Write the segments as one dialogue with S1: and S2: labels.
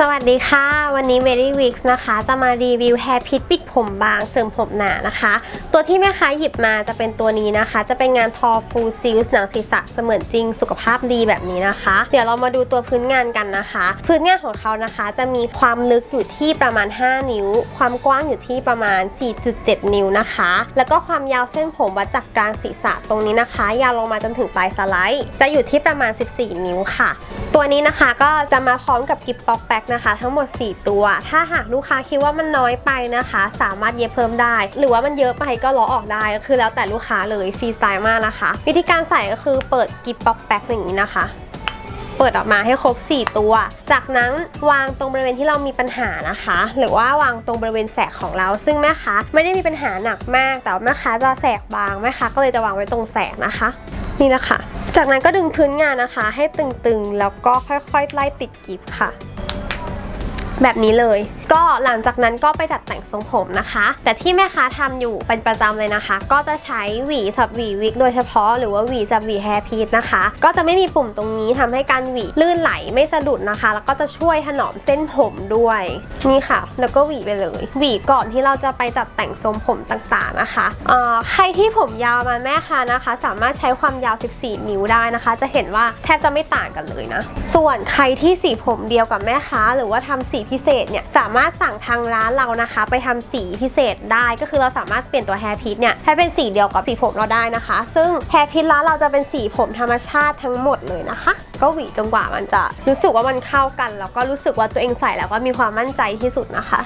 S1: สวัสดีค่ะ วันนี้ Very Weeks นะคะ จะมารีวิว Hair Pit ปิดผมบางเสริมผมหนานะคะ ตัวที่แม่ค้าหยิบมาจะเป็นตัวนี้นะคะ จะเป็นงานทอฟูซิลส์หนังศีรษะเสมือนจริงสุขภาพดีแบบนี้นะคะ เดี๋ยวเรามาดูตัวพื้นงานกันนะคะ พื้นงานของเขานะคะจะมีความลึกอยู่ที่ประมาณ 5 นิ้ว ความกว้างอยู่ที่ประมาณ 4.7 นิ้วนะคะ แล้วก็ความยาวเส้นผมวัดจากกลางศีรษะตรงนี้นะคะ ยาวลงมาจนถึงปลายสไลด์ จะอยู่ที่ประมาณ 14 นิ้วค่ะ ตัวนี้นะคะก็จะมาพร้อมกับกิบป๊อกแป๊กนะคะ ทั้งหมด 4 ตัว ถ้าหากลูกค้าคิดว่ามันน้อยไปนะคะ สามารถเย็บเพิ่มได้ หรือว่ามันเยอะไปก็ล้อออกได้ก็คือแล้วแต่ลูกค้าเลยฟรีสไตล์มากนะคะ วิธีการใส่ก็คือเปิดกิบป๊อกแป๊กอย่างนี้นะคะเปิดออกมาให้ครบ 4 ตัว จากนั้นวางตรงบริเวณที่เรามีปัญหานะคะ หรือว่าวางตรงบริเวณแสกของเรา ซึ่งแม่ค้าไม่ได้มีปัญหาหนักมาก แต่ว่าแม่ค้าจะแสกบางแม่ค้าก็เลยจะวางไว้ตรงแสกนะคะ นี่นะค่ะ จากนั้นก็ดึงพื้นงานนะคะ ให้ตึงๆ แล้วก็ค่อยๆ ไล่ติดกิบค่ะ แบบนี้เลย ก็หลังจากนั้นก็ไปตัดแต่งทรงผมนะคะ แต่ที่แม่ค้าทำอยู่เป็นประจำเลยนะคะ ก็จะใช้หวีสับหวีวิกโดยเฉพาะหรือว่าหวีสับหวีแฮร์พีทนะคะ ก็จะไม่มีปุ่มตรงนี้ทำให้การหวีลื่นไหลไม่สะดุดนะคะ แล้วก็จะช่วยถนอมเส้นผมด้วย นี่ค่ะ แล้วก็หวีไปเลย หวีก่อนที่เราจะไปจัดแต่งทรงผมต่างๆนะคะเอ่อใครที่ผมยาวมาแม่ค้านะคะ สามารถใช้ความยาว 14 นิ้วได้นะคะ จะเห็นว่าแทบจะไม่ต่างกันเลยนะ ส่วนใครที่สีผมเดียวกับแม่ค้า หรือว่าทำสีพิเศษเนี่ยสามามารถสั่งทางร้านเรานะคะ ไปทำสีพิเศษได้ก็คือเราสามารถเปลี่ยนตัวแฮร์พีทเนี่ยให้เป็นสีเดียวกับสีผมเราได้นะคะ ซึ่งแฮร์พีทร้านเราจะเป็นสีผมธรรมชาติทั้งหมดเลยนะคะ ก็หวีจนกว่ามันจะรู้สึกว่ามันเข้ากัน แล้วก็รู้สึกว่าตัวเองใส่แล้วก็มีความมั่นใจที่สุดนะคะ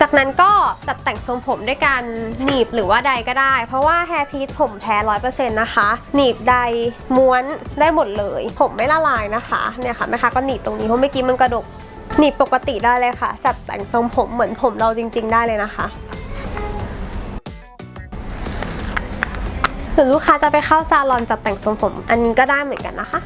S1: จากนั้นก็จัดแต่งทรงผมด้วยการหนีบหรือว่าใดก็ได้ เพราะว่าแฮร์พีทผมแท้ร้อยเปอร์เซ็นต์นะคะ หนีบใดม้วนได้หมดเลย ผมไม่ละลายนะคะเนี่ยค่ะแม่ค้าก็หนีบตรงนี้เพราะเมื่อกี้มันกระดก หนีบปกติได้เลยค่ะ จัดแต่งทรงผมเหมือนผมเราจริง ๆ ได้เลยนะคะหรือลูกค้าจะไปเข้าซาลอนจัดแต่งทรงผม อันนี้ก็ได้เหมือนกันนะคะ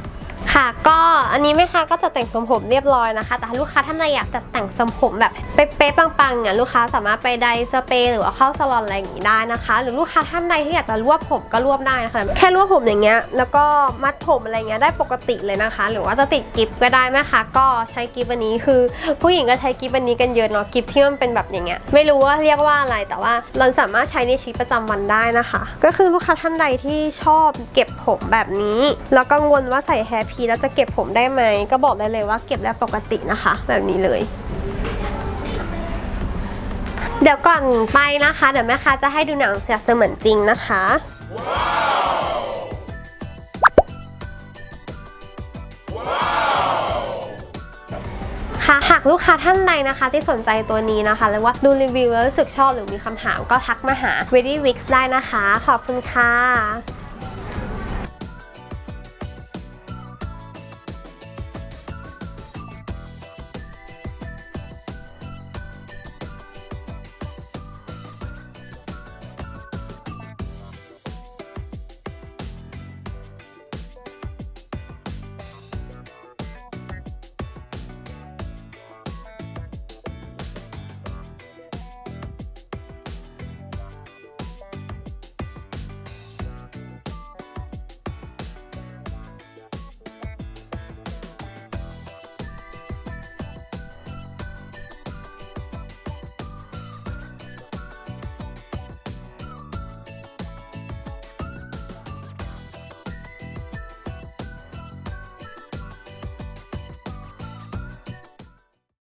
S1: ค่ะ ก็อันนี้แม่ค้าก็จัดแต่งทรงผมเรียบร้อยนะคะ แต่ลูกค้าท่านใดอยากจัดแต่งทรงผมแบบเป๊ะๆปังๆเนี่ยลูกค้าสามารถไปไดสเปรย์หรือว่าเข้าซาลอนอะไรอย่างนี้ได้นะคะ หรือลูกค้าท่านใดที่อยากจะรวบผมก็รวบได้นะคะแค่รวบผมอย่างเงี้ยแล้วก็มัดผมอะไรเงี้ยได้ปกติเลยนะคะ หรือว่าจะติดกิฟก็ได้แม่ค้าก็ใช้กิฟอันนี้คือ ผู้หญิงก็ใช้กิฟอันนี้กันเยอะเนาะกิฟที่มันเป็นแบบอย่างเงี้ยไม่รู้ว่าเรียกว่าอะไรแต่ว่าเราสามารถใช้ในชีวิตประจำวันได้นะคะ ก็คือลูกค้าท่านใดที่ชอบเก็บผมแบบนี้ แล้วกังวลว่าใส่แฮร์พแล้วจะเก็บผมได้ไหม ก็บอกได้เลยว่าเก็บได้ปกตินะคะ แบบนี้เลย เดี๋ยวก่อนไปนะคะ เดี๋ยวแม่ค้าจะให้ดูหนังเสียเสมือนจริงนะคะ ค่ะหากลูกค้าท่านใดนะคะ ที่สนใจตัวนี้นะคะหรือว่าดูรีวิวแล้วรู้สึกชอบหรือมีคำถามก็ทักมาหา Ready Wix ได้นะคะ ขอบคุณค่ะ